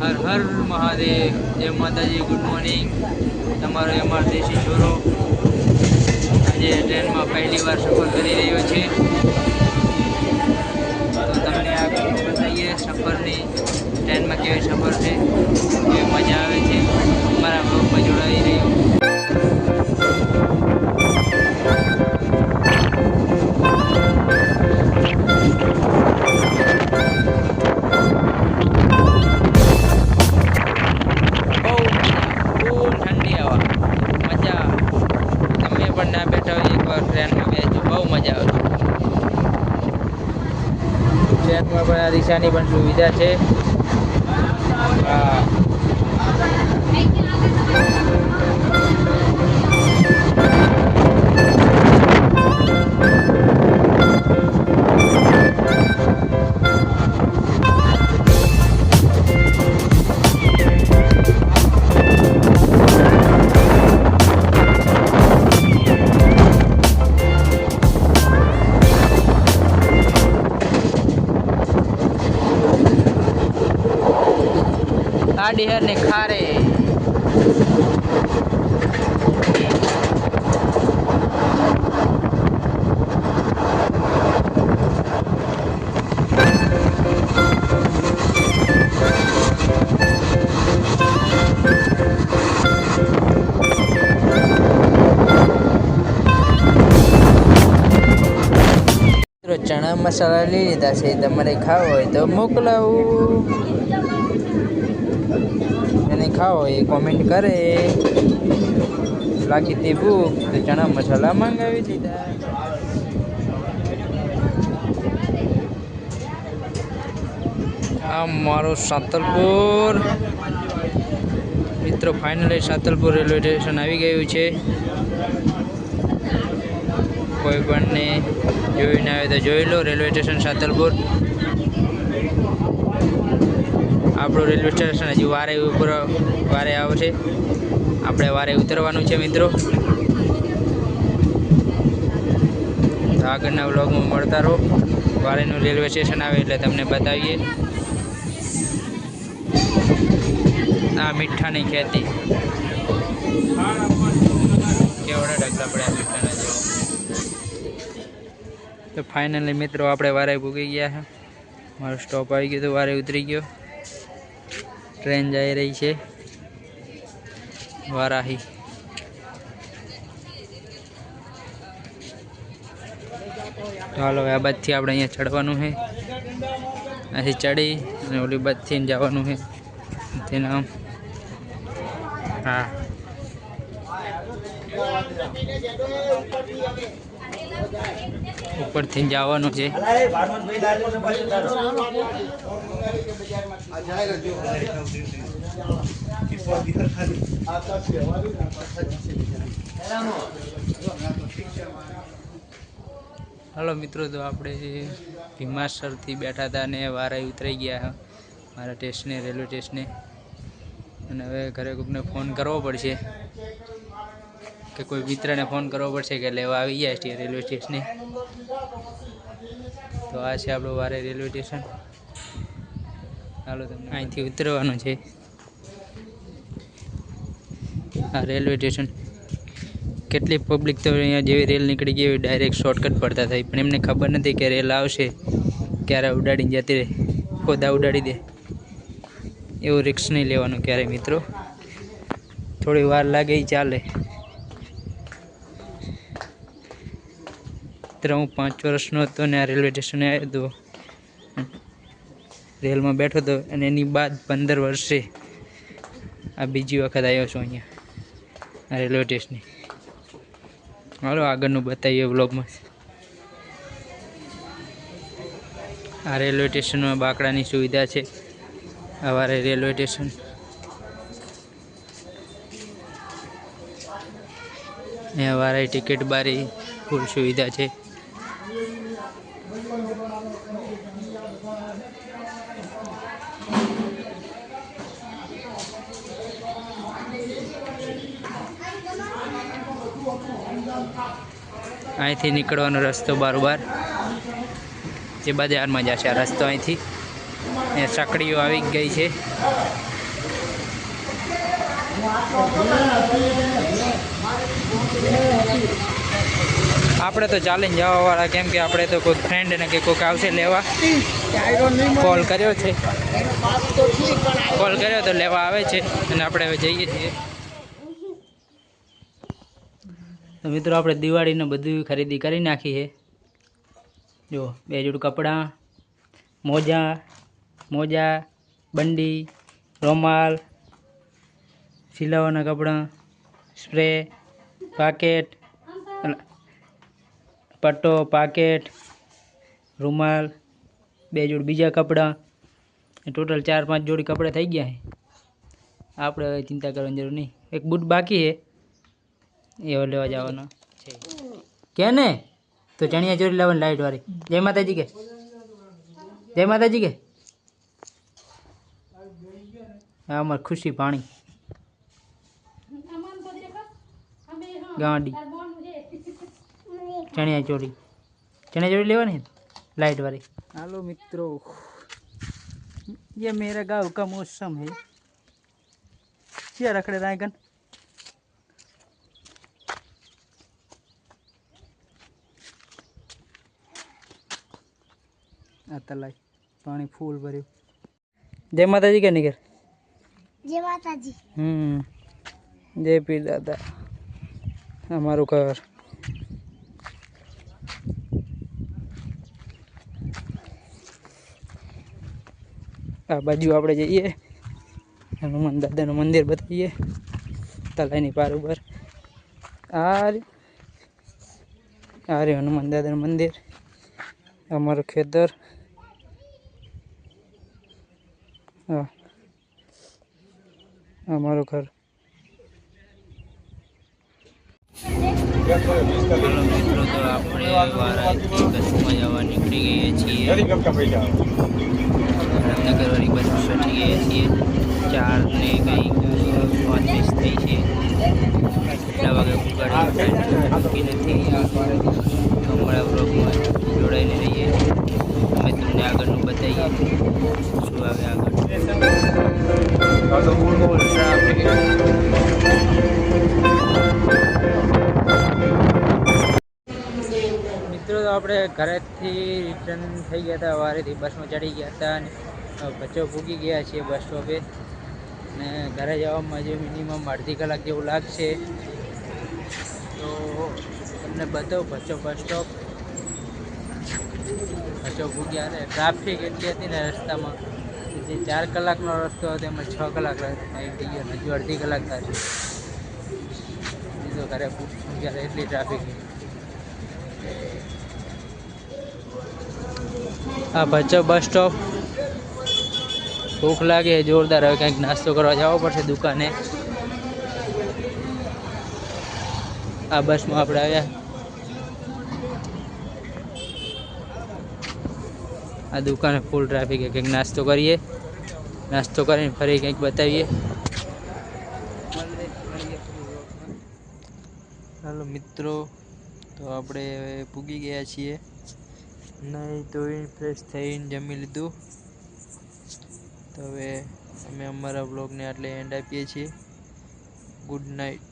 હર હર મહાદેવ, જય માતાજી, good morning. તમારો એમઆર દેશી છોરો આજે ટ્રેનમાં પહેલી વાર સફર કરી રહ્યો છે. તો તમને આ બતાવીએ, સફરની ટ્રેનમાં કેવી સફર છે, કેવી મજા રિક્ષાની પણ સુવિધા છે. હા આડી ને ખારે ચણા મસાલા લઈ લીધા છે. તમારે ખાવો હોય તો મોકલાવું. એને ખાઓ, એ કોમેન્ટ કરે. લાગી તે ભૂખ, તો ચણા મસાલા મંગાવી દીધા. આ મારો સાતલપુર. મિત્રો ફાઇનલી સાતલપુર રેલવે સ્ટેશન આવી ગયું છે. કોઈ પણને જોઈને આવે તો જોઈ લો રેલવે સ્ટેશન સાતલપુર. આપણું રેલવે સ્ટેશન હજી વારે ઉપર વારે આવશે. આપણે વારે ઉતરવાનું છે મિત્રો. આગળના વ્લોગમાં મળતા રહો. વારેનું રેલવે સ્ટેશન આવે એટલે તમને બતાવીએ. આ મીઠાની ખેતી. કેવડા ઢગલા પડ્યા મીઠાના જેવો. તો ફાઇનલી મિત્રો, આપણે વારે ભૂગી ગયા છે. મારો સ્ટોપ આવી ગયો તો વારે ઉતરી ગયો. ટ્રેન જઈ રહી છે. વારાહી. ચાલો આ બાજથી આપણે અહીંયા ચડવાનું છે. અહીંથી ચડી અને ઓલી બાજથી જવાનું છે. તેના હા. ઉપરથી જવાનું છે. હલો મિત્રો, તો આપણે ભીમાસરથી બેઠા હતા અને વારે ઉતરાઈ ગયા મારા સ્ટેશને રેલવે સ્ટેશને અને હવે ઘરે કોઈકને ફોન કરવો પડશે. કે કોઈ મિત્રને ફોન કરવો પડશે કે લેવા આવી ગયા છીએ રેલવે સ્ટેશને. તો આ છે આપણું વારે રેલવે સ્ટેશન. ચાલો તમને અહીંથી ઉતરવાનું છે. આ રેલવે સ્ટેશન. કેટલી પબ્લિક તો અહીંયા જેવી રેલ નીકળી ગઈ એવી ડાયરેક્ટ શોર્ટકટ પડતા થાય. પણ એમને ખબર નથી કે રેલ આવશે, ક્યારે ઉડાડીને જતી રહે. ખોદા ઉડાડી દે. એવું રિક્સ નહીં લેવાનું ક્યારેય મિત્રો. થોડી વાર લાગે ચાલે. મિત્ર હું પાંચ વર્ષનો હતો ને આ રેલવે સ્ટેશને આવ્યો હતો. રેલમાં બેઠો હતો અને એની બાદ પંદર વર્ષે આ બીજી વખત આવ્યો છું અહીંયા, આ રેલવે સ્ટેશને. હાલો, આગળનું બતાવીએ બ્લોગમાં આ રેલવે સ્ટેશનમાં બાકડાની સુવિધા છે. સવારે રેલવે સ્ટેશન. અહીંયા વારે ટિકિટ બારી, ફૂલ સુવિધા છે. અહીંથી નીકળવાનો રસ્તો બારોબાર. જે બજારમાં જશે આ રસ્તો અહીંથી. અહીંયા સકડીઓ આવી ગઈ છે. આપણે તો ચાલીને જવા વાળા, કેમ કે આપણે તો કોઈ ફ્રેન્ડ ને કે કોઈક આવશે લેવા. કોલ કર્યો છે. કોલ કર્યો તો લેવા આવે છે અને આપણે હવે જઈએ છીએ. તો મિત્રો, આપણે દિવાળીને બધું ખરીદી કરી નાખી છે. જો બે જોડ કપડાં, મોજા મોજા, બંડી, રૂમાલ, સિલાવાના કપડાં સ્પ્રે પાકેટ પટ્ટો, પાકેટ, રૂમાલ, બે જોડ બીજા કપડાં. ટોટલ ચાર પાંચ જોડી કપડાં થઈ ગયા આપણે હવે ચિંતા કરવાની જરૂર નહીં. એક બૂટ બાકી છે. એવો લેવા જવાનો છે. કે ને? તો ચણિયા ચોરી લાવવાની લાઈટ વાળી. જય માતાજી કે. જય માતાજી કે. હા અમારે ખુશી પાણી ગાંડી. ચણિયા ચોરી ચણિયા ચોરી લેવાની लाइट वाली हेलो मित्रों ये मेरा गांव का मौसम है क्या रख रहे रायगन આ તલાઈ પાણી ફૂલ ભર્યું જય માતાજી કે નીકળ જય માતાજી હમ જય પીર દાદા અમારું ઘર આ બાજુ આપણે જઈએ. હનુમાન દાદાનું મંદિર બતાવીએ. તલાઈની પાર ઉપર. આ. આ રે હનુમાન દાદાનું મંદિર. અમારું ખેતર. હા. અમારું ઘર. મિત્રો, તો આપણે વારાથી કચ્છમાં જવા નીકળી ગઈએ છીએ. જામનગરવાળી બસ બેઠી ગયા છીએ ચાર ને કંઈક પાંત્રીસ થઈ છે. કેટલા વાગે ઉગાડી નથી. અમારા બ્લોગમાં જોડાઈને રહીએ. અમે તમને આગળનું બતાવીએ. શું આવે આગળ? મિત્રો, તો આપણે ઘરેથી રિટર્ન થઈ ગયા હતા. વારેથી બસમાં ચડી ગયા હતા અને બચ્ચો ભૂગી ગયા છીએ બસ સ્ટોપે. ને ઘરે જવામાં જે મિનિમમ અડધી કલાક જેવું લાગશે. તો તમને બતાવું બચ્ચો બસ સ્ટોપ. બચ્ચો ભૂગ્યા અને ટ્રાફિક એટલી હતી ને રસ્તામાં જે ચાર કલાકનો રસ્તો હતો એમાં છ કલાક થઈ હજુ અડધી કલાક થશે. તો ઘરે ગયા એટલી ટ્રાફિક. આ ભચો બસ સ્ટોપ ભૂખ લાગે, જોરદાર. હવે કંઈક નાસ્તો કરવા જવો પડશે દુકાને. આ બસમાં આપણે આવ્યા. આ દુકાને ફૂલ ટ્રાફિક કંઈક નાસ્તો કરીએ. નાસ્તો કરીને ફરી કંઈક બતાવીએ. હાલો મિત્રો, તો આપણે પૂગી ગયા છીએ. નહીં તો ફ્રેશ થઈને જમી લીધું. તો હવે અમે અમારા બ્લોગને આટલે એન્ડ આપીએ છીએ. Good night